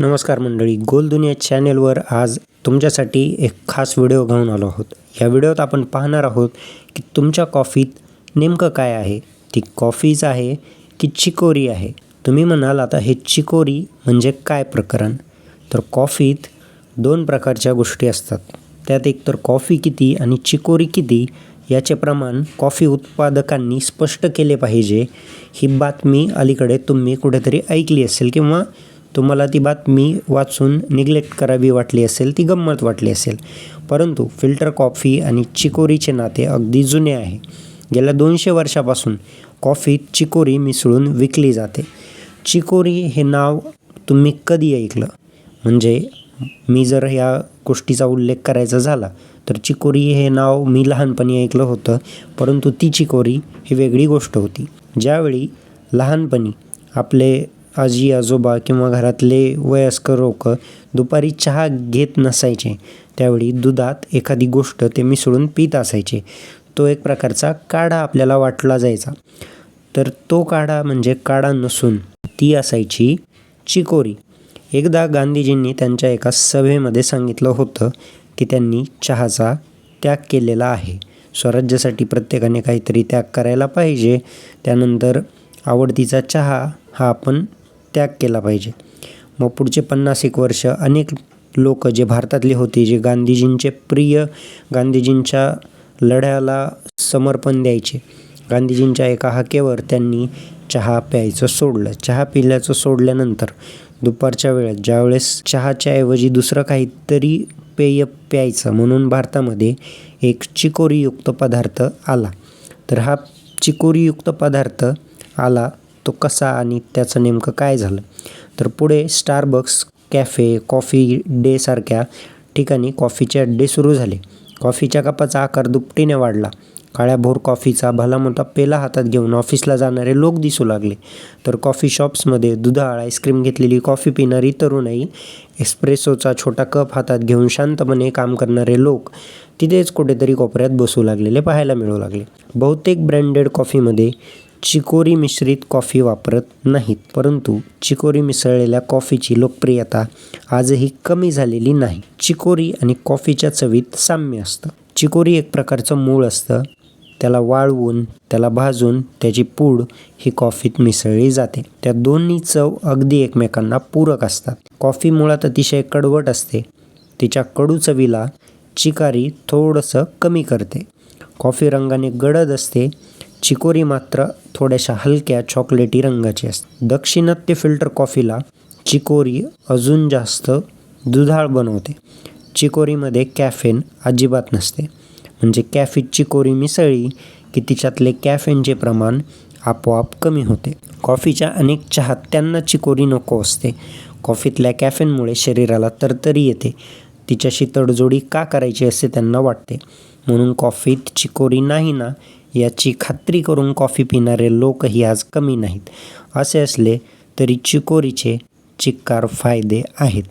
नमस्कार मंडळी गोल दुनिया चॅनेलवर आज तुमच्यासाठी एक खास व्हिडिओ घेऊन आलो आहोत. या व्हिडिओत आपण पाहणार आहोत की तुमच्या कॉफीत नेमकं काय आहे? ती कॉफीच आहे की चिकोरी आहे? तुम्ही म्हणाल आता हे चिकोरी म्हणजे काय प्रकरण? तर कॉफीत दोन प्रकारच्या गोष्टी असतात. त्यात एक तर कॉफी किती आणि चिकोरी किती याचे प्रमाण कॉफी उत्पादकांनी स्पष्ट केले पाहिजे. ही बातमी अलीकडे तुम्ही कुठेतरी ऐकली असेल किंवा तुम्हाला ती बातमी वाचून निग्लेक्ट करावी वाटली असेल ती गंमत वाटली असेल. परंतु फिल्टर कॉफी आणि चिकोरीचे नाते अगदी जुने आहे. गेल्या दोनशे वर्षापासून कॉफीत चिकोरी मिसळून विकली जाते. चिकोरी हे नाव तुम्ही कधी ऐकलं? म्हणजे मी जर ह्या गोष्टीचा उल्लेख करायचा झाला तर चिकोरी हे नाव मी लहानपणी ऐकलं होतं परंतु ती चिकोरी ही वेगळी गोष्ट होती. ज्यावेळी लहानपणी आपले आजी आजोबा किंवा घरातले वयस्कर लोक दुपारी चहा घेत नसायचे. त्यावेळी दुधात एखादी गोष्ट ते मिसळून पित असायचे. तो एक प्रकारचा काढा आपल्याला वाटला जायचा. तर तो काढा म्हणजे काढा नसून ती असायची चिकोरी. एकदा गांधीजींनी त्यांच्या एका सभेमध्ये सांगितलं होतं की त्यांनी चहाचा त्याग केलेला आहे. स्वराज्यासाठी प्रत्येकाने काहीतरी त्याग करायला पाहिजे. त्यानंतर आवडतीचा चहा हा आपण त्याग केला पाहिजे. मग पुढचे पन्नास एक वर्ष अनेक लोक जे भारतातले होते जे गांधीजींचे प्रिय गांधीजींच्या लढ्याला समर्पण द्यायचे. गांधीजींच्या एका हाकेवर त्यांनी चहा प्यायचं सोडलं. चहा पिल्याचं सोडल्यानंतर दुपारच्या वेळेत ज्यावेळेस चहाच्या ऐवजी दुसरं काहीतरी पेय प्यायचं म्हणून भारतामध्ये एक चिकोरीयुक्त पदार्थ आला. तर हा चिकोरीयुक्त पदार्थ आला तो कसा आणि त्याचं नेमकं काय झालं? तर पुढे स्टारबक्स कॅफे कॉफी डेसारख्या ठिकाणी कॉफीचे अड्डे सुरू झाले. कॉफीच्या कपाचा आकार दुपटीने वाढला. काळ्याभोर कॉफीचा कॉफीचा भलामोठा पेला हातात घेऊन ऑफिसला जाणारे लोक दिसू लागले. तर कॉफी शॉप्समध्ये दुधाळ आईस्क्रीम घेतलेली कॉफी पिणारी तरुणाई एस्प्रेसोचा छोटा कप हातात घेऊन शांतपणे काम करणारे लोक तिथेच कुठेतरी कोपऱ्यात बसू लागलेले पाहायला मिळू लागले. बहुतेक ब्रँडेड कॉफीमध्ये चिकोरी मिश्रित कॉफी वापरत नाहीत परंतु चिकोरी मिसळलेल्या कॉफीची लोकप्रियता आजही कमी झालेली नाही. चिकोरी आणि कॉफीच्या चवीत साम्य असतं. चिकोरी एक प्रकारचं मूळ असतं. त्याला वाळवून त्याला भाजून त्याची पूड ही कॉफीत मिसळली जाते. त्या दोन्ही चव अगदी एकमेकांना पूरक असतात. कॉफी मुळात अतिशय कडवट असते. तिच्या कडू चवीला चिकारी थोडंसं कमी करते. कॉफी रंगाने गडद असते. चिकोरी मात्र थोड्याशा हलक्या चॉकलेटी रंगाची असते. दक्षिणात्य फिल्टर कॉफीला चिकोरी अजून जास्त दुधाळ बनवते. चिकोरीमध्ये कॅफेन अजिबात नसते. म्हणजे कॅफीत चिकोरी मिसळली की तिच्यातले कॅफेनचे प्रमाण आपोआप कमी होते. कॉफीच्या अनेक चाहत्यांना चिकोरी नको असते. कॉफीतल्या कॅफेनमुळे शरीराला तरतरी येते. तिच्याशी तडजोडी का करायची असे त्यांना वाटते. म्हणून कॉफीत चिकोरी नाही ना याची खात्री करून कॉफी पिणारे लोकही आज कमी नाहीत. असे असले तरी चिकोरीचे चिक्कार फायदे आहेत.